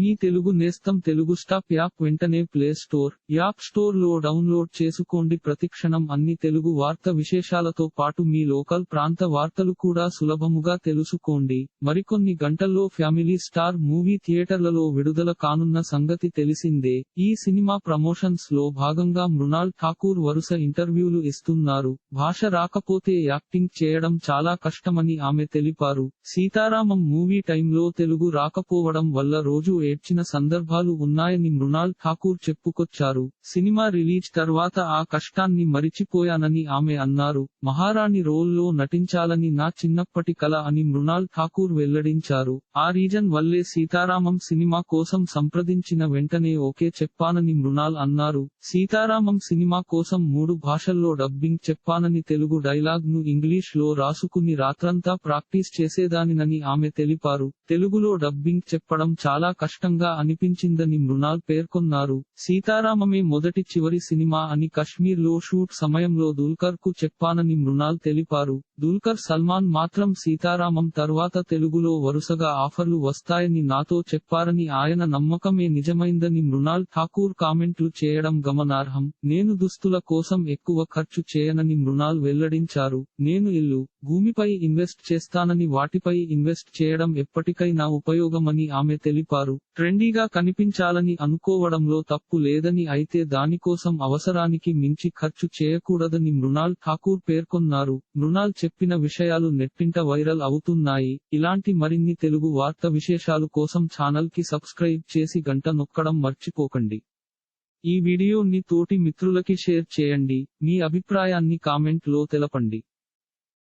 మీ తెలుగు నేస్తం Telugu stop app వెంటనే play store app స్టోర్లో డౌన్లోడ్ చేసుకోండి. ప్రతిక్షణం అన్ని తెలుగు వార్త విశేషాలతో పాటు మీ లోకల్ ప్రాంత వార్తలు కూడా సులభముగా తెలుసుకోండి. మరికొన్ని గంటల్లో ఫ్యామిలీ స్టార్ మూవీ థియేటర్లలో విడుదల కానున్న సంగతి తెలిసిందే. ఈ సినిమా ప్రమోషన్స్లో భాగంగా మృణాల్ ఠాకూర్ వరుస ఇంటర్వ్యూలు ఇస్తున్నారు. భాష రాకపోతే యాక్టింగ్ చేయడం చాలా కష్టమని ఆమె తెలిపారు. సీతారామం మూవీ టైంలో తెలుగు రాకపోవడం వల్ల రోజు ఏడ్చిన సందర్భాలు ఉన్నాయని మృణాల్ ఠాకూర్ చెప్పుకొచ్చారు. సినిమా రిలీజ్ తర్వాత ఆ కష్టాన్ని మరిచిపోయానని ఆమె అన్నారు. మహారాణి రోల్లో నటించాలని నా చిన్నప్పటి కల అని మృణాల్ ఠాకూర్ వెల్లడించారు. ఆ రీజన్ వల్లే సీతారామం సినిమా కోసం సంప్రదించిన వెంటనే ఓకే చెప్పానని మృణాల్ అన్నారు. సీతారామం సినిమా కోసం మూడు భాషల్లో డబ్బింగ్ చెప్పానని తెలుగు డైలాగ్ను ఇంగ్లీష్లో రాసుకుని రాత్రంతా ప్రాక్టీస్ చేసేదానినని ఆమె తెలిపారు. తెలుగులో డబ్బింగ్ చెప్పడం చాలా కష్టంగా అనిపించిందని మృణాల్ పేర్కొన్నారు. సీతారామమే మొదటి చివరి సినిమా అని కశ్మీర్లో షూట్ సమయంలో దుల్కర్కు చెప్పానని మృణాల్ తెలిపారు. దుల్కర్ సల్మాన్ మాత్రం సీతారామం తర్వాత తెలుగులో వరుసగా ఆఫర్లు వస్తాయని నాతో చెప్పారని ఆయన నమ్మకమే నిజమైందని మృణాల్ ఠాకూర్ కామెంట్లు చేయడం గమనార్హం. నేను దుస్తుల కోసం ఎక్కువ ఖర్చు చేయనని మృణాల్ వెల్లడించారు. నేను ఇల్లు భూమిపై ఇన్వెస్ట్ చేస్తానని వాటిపై ఇన్వెస్ట్ చేయడం ఎప్పటికైనా ఉపయోగమని ఆమె తెలిపారు. ట్రెండీగా కనిపించాలని అనుకోవడంలో తప్పు లేదని అయితే దానికోసం అవసరానికి మించి ఖర్చు చేయకూడదని మృణాల్ ఠాకూర్ పేర్కొన్నారు. మృణాల్ చెప్పిన విషయాలు నెట్టింట వైరల్ అవుతున్నాయి. ఇలాంటి మరిన్ని తెలుగు వార్త విశేషాలు కోసం ఛానల్కి సబ్స్క్రైబ్ చేసి గంట నొక్కడం మర్చిపోకండి. ఈ వీడియోని తోటి మిత్రులకి షేర్ చేయండి. మీ అభిప్రాయాన్ని కామెంట్లో తెలపండి.